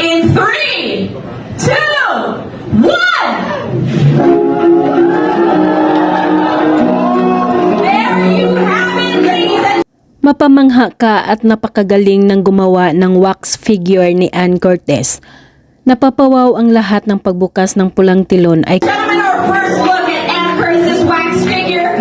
In three, two, one! There you have it, ladies and Mapamangha ka at napakagaling ng gumawa ng wax figure ni Ann Cortez. Napapawaw ang lahat ng pagbukas ng pulang tilon ay gentlemen, our first look at Ann Curtis's wax figure.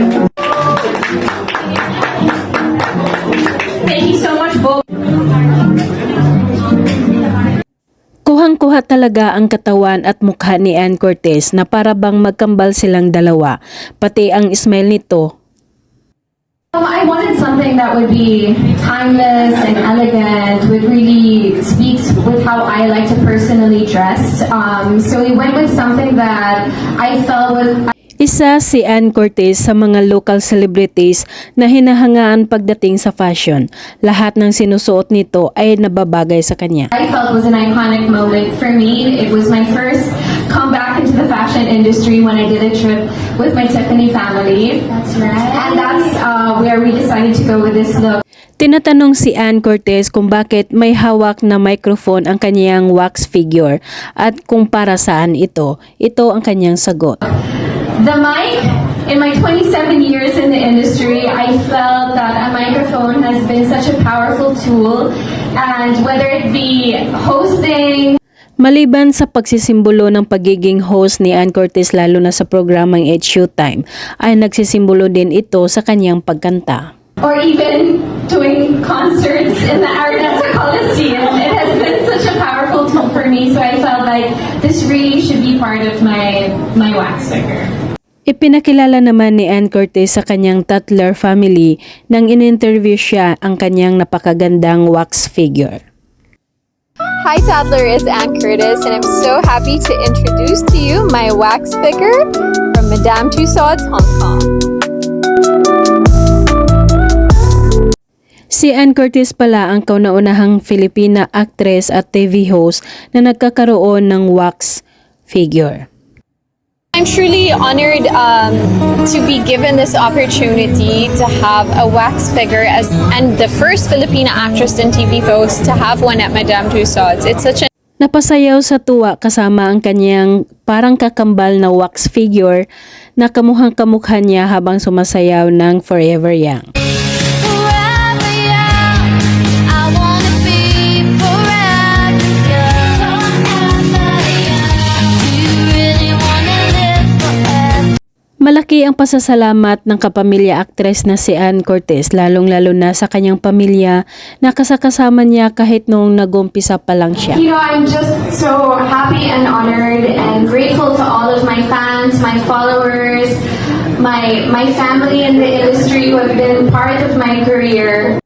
Kuhang-kuha talaga ang katawan at mukha ni Ann Cortez na para bang magkambal silang dalawa. Pati ang smile nito Um, I wanted something that would be timeless and elegant, would really speaks with how I like to personally dress. Um, so we went with something that I felt was Isa si Ann Cortez sa mga local celebrities na hinahangaan pagdating sa fashion. Lahat ng sinusuot nito ay nababagay sa kanya. I felt was an iconic moment for me. It was my first comeback into the fashion industry when I did a trip with my Tiffany family. That's right. And that's uh, where we decided to go with this look. Tinatanong si Ann Cortez kung bakit may hawak na microphone ang kanyang wax figure at kung para saan ito. Ito ang kanyang sagot. The mic, in my 27 years in the industry, I felt that a microphone has been such a powerful tool. And whether it be hosting, Maliban sa pagsisimbolo ng pagiging host ni Ann Cortez lalo na sa programang It's Showtime, ay nagsisimbolo din ito sa kanyang pagkanta. or even doing concerts in the Araneta Coliseum, it has been such a powerful tool for me. So I felt like this really should be part of my, my wax figure. Ipinakilala naman ni Ann Cortez sa kanyang Tatler family nang in-interview siya ang kanyang napakagandang wax figure. Hi Toddler, it's Ann Curtis, and I'm so happy to introduce to you my wax figure from Madame Tussauds, Hong Kong. Si Ann Curtis pala ang kauna-unahang Filipina actress at TV host na nagkakaroon ng wax figure. I'm truly honored um, to be given this opportunity to have a wax figure as and the first Filipina actress and TV host to have one at Madame Tussauds. It's such a Napasayaw sa tuwa kasama ang kanyang parang kakambal na wax figure na kamuhang kamukha niya habang sumasayaw ng Forever Young. Malaki ang pasasalamat ng kapamilya aktres na si Ann Cortez lalong-lalo na sa kanyang pamilya na kasakasama niya kahit noong nagumpisa pa lang siya. You know, I'm just so happy and honored and grateful to all of my fans, my followers, my my family in the industry who have been part of my career.